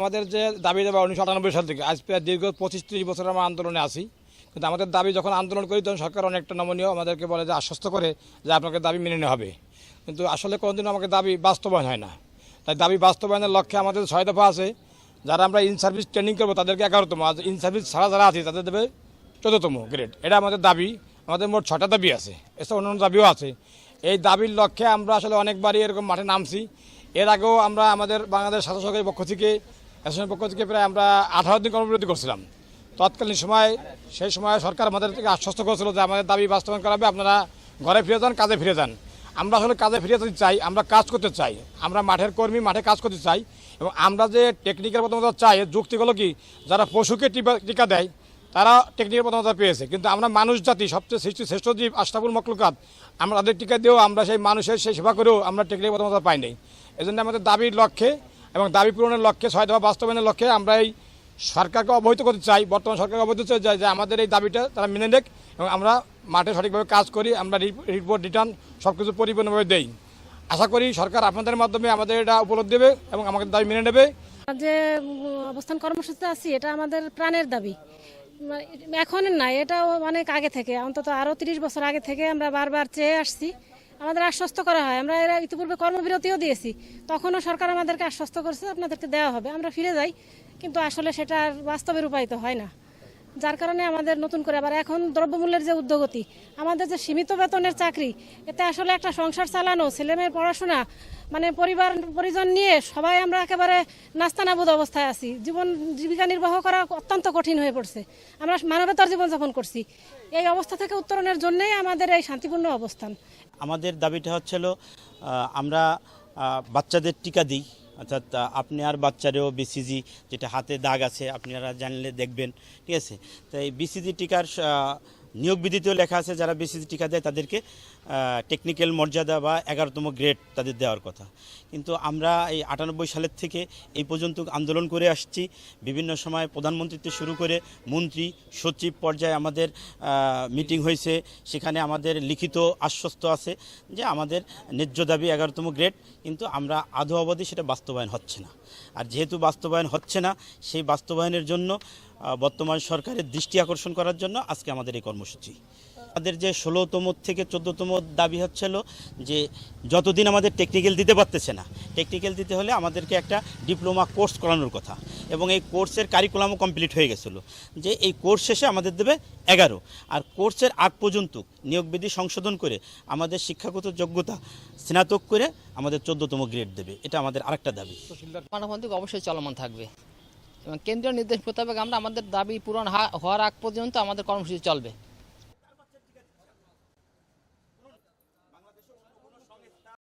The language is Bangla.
আমাদের যে দাবি দেওয়া উনিশশো আটানব্বই সাল থেকে, আজ প্রায় দীর্ঘ পঁচিশ ত্রিশ বছর আমরা আন্দোলনে আছি। কিন্তু আমাদের দাবি যখন আন্দোলন করি, তখন সরকার অনেকটা নমনীয়, আমাদেরকে বলে যে আশ্বস্ত করে যে আপনাকে দাবি মেনে নেওয়া হবে। কিন্তু আসলে কোনোদিনও আমাকে দাবি বাস্তবায়ন হয় না। তাই দাবি বাস্তবায়নের লক্ষ্যে আমাদের ছয় দফা আছে। যারা আমরা ইন সার্ভিস ট্রেনিং করব, তাদেরকে এগারোতম। আর ইন সার্ভিস ছাড়া যারা আছে, তাদের দেবে চোদ্দতম গ্রেড এটা আমাদের দাবি। আমাদের মোট ছটা দাবি আছে। এছাড়া অন্যান্য দাবিও আছে। এই দাবির লক্ষ্যে আমরা আসলে অনেকবারই এরকম মাঠে নামছি। এর আগেও আমরা আমাদের বাংলাদেশ স্বাস্থ্য সরকারের পক্ষ থেকে অ্যাসোসিয়েশনের পক্ষ থেকে প্রায় আমরা আঠারো দিন কর্মবিরতি করছিলাম। তৎকালীন সময়, সেই সময় সরকার আমাদের থেকে আশ্বস্ত করেছিল যে আমাদের দাবি বাস্তবায়ন করা হবে, আপনারা ঘরে ফিরে যান, কাজে ফিরে যান। আমরা আসলে কাজে ফিরে যেতে চাই, আমরা কাজ করতে চাই, আমরা মাঠের কর্মী, মাঠে কাজ করতে চাই এবং আমরা যে টেকনিক্যাল প্রথমত চাই যুক্তিগুলো কি? যারা পশুকে টিকা- টিকা দেয় তারা টেকনিক্যাল প্রথমতা পেয়েছে। কিন্তু আমরা মানুষ জাতি, সবচেয়ে সৃষ্টি শ্রেষ্ঠ জীব আশরাফুল মকলকাত আমরা তাদের টিকা দিয়েও আমরা সেই মানুষের সেই সেবা করেও আমরা টেকনিক্যাল প্রথমতা পাই নাই। এই জন্য আমাদের দাবির লক্ষ্যে এবং দাবি পূরণের লক্ষ্যে, ছয় দফা বাস্তবায়নের লক্ষ্যে আমরা এই সরকারকে অবহিত করতে চাই। বর্তমান সরকারকে অবহিত করতে চাই যে আমাদের এই দাবিটা তারা মেনে নেক এবং আমরা মাঠে সঠিকভাবে কাজ করি, আমরা রিপোর্ট রিটার্ন সব কিছু পরিপূর্ণভাবে দেই। আশা করি সরকার আপনাদের মাধ্যমে আমাদের এটা উপলব্ধি দেবে এবং আমাদের দাবি মেনে নেবে। যে অবস্থান কর্মসূচিতে আছি, এটা আমাদের প্রাণের দাবি। এখন না এটা অনেক আগে থেকে, অন্তত আরও তিরিশ বছর আগে থেকে আমরা বারবার চেয়ে আসছি। আমাদের আশ্বস্ত করা হয়, আমরা এরা ইতিপূর্বে কর্মবিরতিও দিয়েছি, তখনও সরকার আমাদেরকে আশ্বস্ত করছে, আপনাদেরকে দেওয়া হবে, আমরা ফিরে যাই, কিন্তু আসলে সেটা আর বাস্তবে রূপায়িত হয় না। যার কারণে আমাদের নতুন করে আবার এখন দ্রব্যমূল্যের যে উদ্যোগতি, আমাদের যে সীমিত বেতনের চাকরি, এতে আসলে একটা সংসার চালানো, ছেলেমেয়ের পড়াশোনা মানে পরিবার, পরিজন নিয়ে সবাই আমরা একেবারে নাস্তানাবুদ অবস্থায় আছি। জীবন জীবিকা নির্বাহ করা অত্যন্ত কঠিন হয়ে পড়ছে। আমরা মানবতার জীবনযাপন করছি। এই অবস্থা থেকে উত্তরণের জন্যই আমাদের এই শান্তিপূর্ণ অবস্থান। আমাদের দাবিটা হচ্ছিল আমরা বাচ্চাদের টিকা দিই। অর্থাৎ আপনি আর বাচ্চারেও বিসিজি যেটা হাতে দাগ আছে আপনারা জানলে দেখবেন, ঠিক আছে? তো এই বিসিজি টিকার নিয়োগ বিধিতেও লেখা আছে, যারা বিসিজি টিকা দেয় তাদেরকে টেকনিক্যাল মর্যাদা বা এগারোতম গ্রেড তাদের দেওয়ার কথা। কিন্তু আমরা এই আটানব্বই সালের থেকে এই পর্যন্ত আন্দোলন করে আসছি। বিভিন্ন সময় প্রধানমন্ত্রী থেকে শুরু করে মন্ত্রী, সচিব পর্যায়ে আমাদের মিটিং হয়েছে। সেখানে আমাদের লিখিত আশ্বস্ত আছে যে আমাদের ন্যায্য দাবি এগারোতম গ্রেড কিন্তু আমরা আধো অবধি সেটা বাস্তবায়ন হচ্ছে না। আর যেহেতু বাস্তবায়ন হচ্ছে না, সেই বাস্তবায়নের জন্য বর্তমান সরকারের দৃষ্টি আকর্ষণ করার জন্য আজকে আমাদের এই কর্মসূচি। আমাদের যে ষোলোতম থেকে চোদ্দোতম দাবি হচ্ছিল যে যতদিন আমাদের টেকনিক্যাল দিতে পারতেছে না টেকনিক্যাল দিতে হলে আমাদেরকে একটা ডিপ্লোমা কোর্স করানোর কথা এবং এই কোর্সের কারিকুলামও কমপ্লিট হয়ে গেছিল। যে এই কোর্স শেষে আমাদের দেবে এগারো। আর কোর্সের আগ পর্যন্ত নিয়োগবিধি সংশোধন করে আমাদের শিক্ষাগত যোগ্যতা স্নাতক করে আমাদের চোদ্দোতম গ্রেড দেবে। এটা আমাদের আরেকটা দাবি। মানবাধিক অবশ্যই চলমান থাকবে। এবং কেন্দ্রীয় নির্দেশ মোতাবেক আমরা আমাদের দাবি পূরণ হওয়ার আগ পর্যন্ত আমাদের কর্মসূচি চলবে।